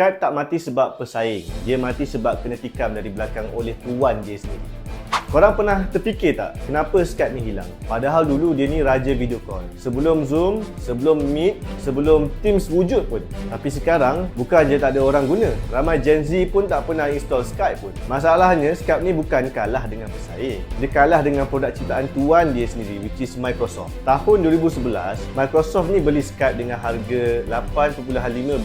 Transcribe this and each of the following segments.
Skype tak mati sebab pesaing. Dia mati sebab kena tikam dari belakang oleh tuan dia sendiri. Korang pernah terfikir tak kenapa Skype ni hilang? Padahal dulu dia ni raja video call. Sebelum Zoom, sebelum Meet, sebelum Teams wujud pun. Tapi sekarang bukan je tak ada orang guna. Ramai Gen Z pun tak pernah install Skype pun. Masalahnya Skype ni bukan kalah dengan pesaing. Dia kalah dengan produk ciptaan tuan dia sendiri which is Microsoft. Tahun 2011, Microsoft ni beli Skype dengan harga 8.5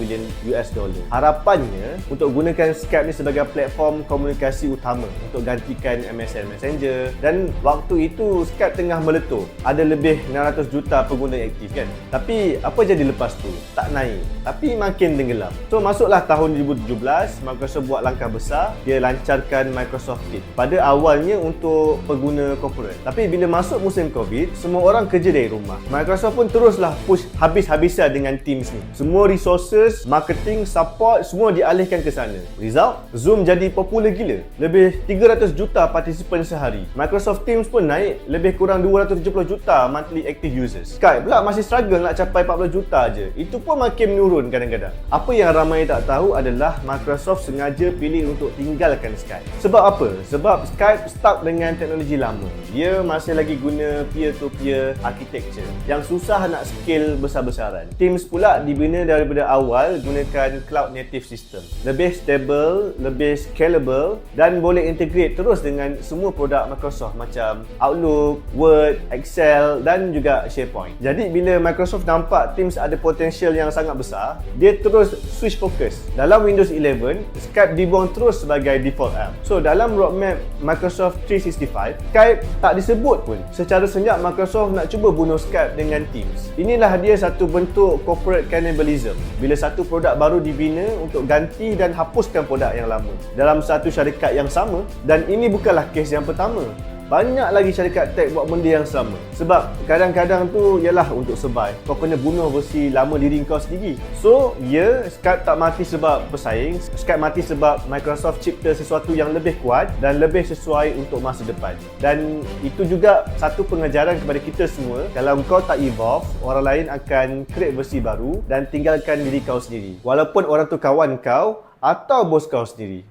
bilion US dollar. Harapannya untuk gunakan Skype ni sebagai platform komunikasi utama untuk gantikan MSN Messenger dan waktu itu Skype tengah meletup. Ada lebih 600 juta pengguna aktif kan. Tapi apa jadi lepas tu? Tak naik. Tapi makin tenggelam. So masuklah tahun 2017, Microsoft buat langkah besar. Dia lancarkan Microsoft Teams. Pada awalnya untuk pengguna corporate. Tapi bila masuk musim COVID, semua orang kerja dari rumah. Microsoft pun teruslah push habis-habisan dengan Teams ni. Semua resources, marketing, support semua dialihkan ke sana. Result, Zoom jadi popular gila. Lebih 300 juta partisipan sehari. Microsoft Teams pun naik lebih kurang 270 juta monthly active users. Skype pula masih struggle nak capai 40 juta je. Itu pun makin menurun kadang-kadang. Apa yang ramai tak tahu adalah Microsoft sengaja pilih untuk tinggalkan Skype. Sebab apa? Sebab Skype stuck dengan teknologi lama. Dia masih lagi guna peer-to-peer architecture yang susah nak scale besar-besaran. Teams pula dibina daripada awal gunakan cloud native system. Lebih stable, lebih scalable dan boleh integrate terus dengan semua produk Microsoft macam Outlook, Word, Excel dan juga SharePoint. Jadi bila Microsoft nampak Teams ada potensial yang sangat besar, dia terus switch fokus. Dalam Windows 11, Skype dibuang terus sebagai default app. So dalam roadmap Microsoft 365, Skype tak disebut pun. Secara senyap Microsoft nak cuba bunuh Skype dengan Teams. Inilah dia satu bentuk corporate cannibalism. Bila satu produk baru dibina untuk ganti dan hapuskan produk yang lama dalam satu syarikat yang sama dan ini bukanlah kes yang pertama. Banyak lagi syarikat tech buat benda yang sama. Sebab kadang-kadang tu ialah untuk survive. Kau kena bunuh versi lama diri kau sendiri. So, ya, yeah, Skype tak mati sebab pesaing. Skype mati sebab Microsoft cipta sesuatu yang lebih kuat dan lebih sesuai untuk masa depan. Dan itu juga satu pengajaran kepada kita semua. Kalau kau tak evolve, orang lain akan create versi baru dan tinggalkan diri kau sendiri. Walaupun orang tu kawan kau atau bos kau sendiri.